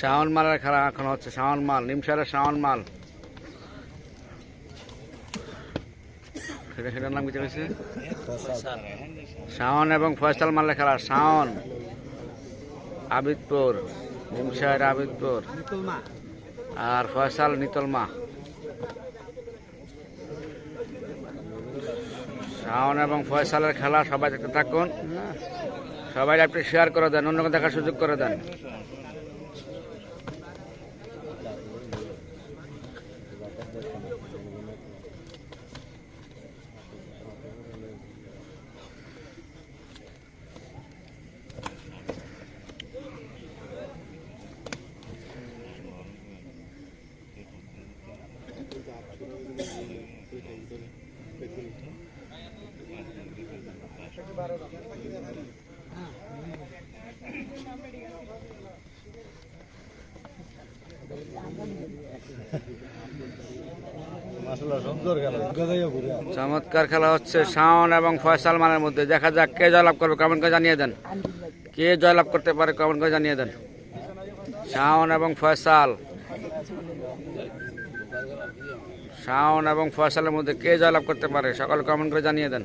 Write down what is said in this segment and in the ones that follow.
শাওন মালের খেলা এখন হচ্ছে শাওন মাল নিমসারের শাওন মাল সেটা সেটার নাম কি হয়েছে শাওন এবং ফয়সাল মালের খেলা শাওন আবিদপুর নিমসার আবিদপুর। আর ফয়সাল নিতলমা শাওন এবং ফয়সালের খেলা সবাই দেখতে থাকুন। সবাই একটু শেয়ার করে দেন, অন্যকে দেখার সুযোগ করে দেন। বারো চমৎকার খেলা হচ্ছে শাওন এবং ফয়সাল মানের মধ্যে। দেখা যাক কে জয়লাভ করবে কমেন্ট করে জানিয়ে দেন। কে জয়লাভ করতে পারে কমেন্ট করে জানিয়ে দেন। শাওন এবং ফয়সাল। শাওন এবং ফয়সালের মধ্যে কে জয়লাভ করতে পারে, সকল কমেন্ট করে জানিয়ে দেন।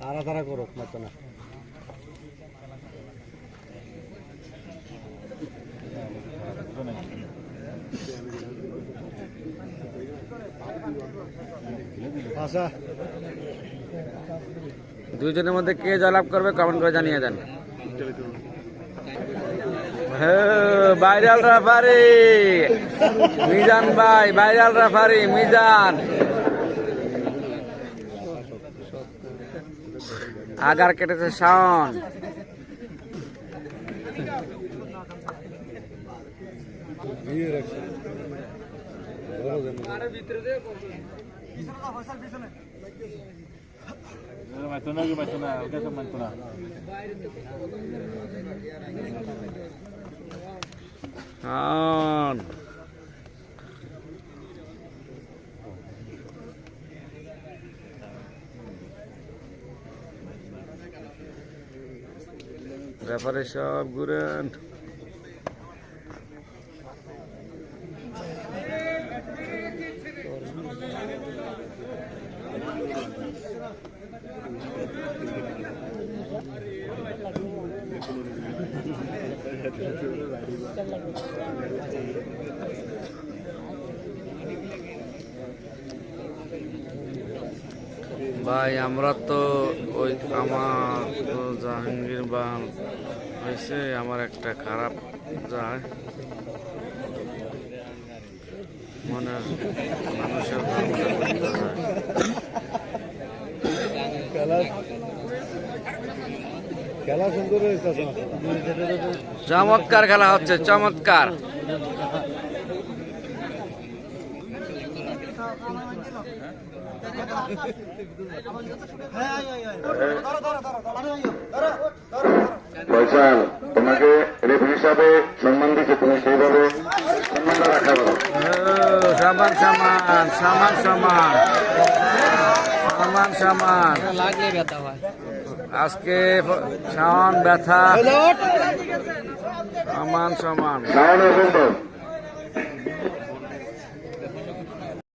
তারা তারা করো মাত্র না। আচ্ছা। দুইজনের মধ্যে কে জয়লাভ করবে কমেন্ট করে জানিয়ে দেন। ভাইরাল রাফারি। মিজান ভাই, ভাইরাল রাফারি, মিজান। আগার কেটেছে শাওন। শাওন। রেফারি সব ঘুরেন। ভাই আমরা তো ওই আমার তো জাহাঙ্গীর বান হয়েছে আমার একটা খারাপ যায়। মনে মানুষের চমৎকার খেলা হচ্ছে চমৎকার। ফয়সাল তোমাকে রেফারি হিসাবে সম্মান দিচ্ছে তুমি সেইভাবে সম্মানটা রাখা করো সমান সমান সমান সমান। সমান সমান। আজকে সমান ব্যথা। সমান সমান।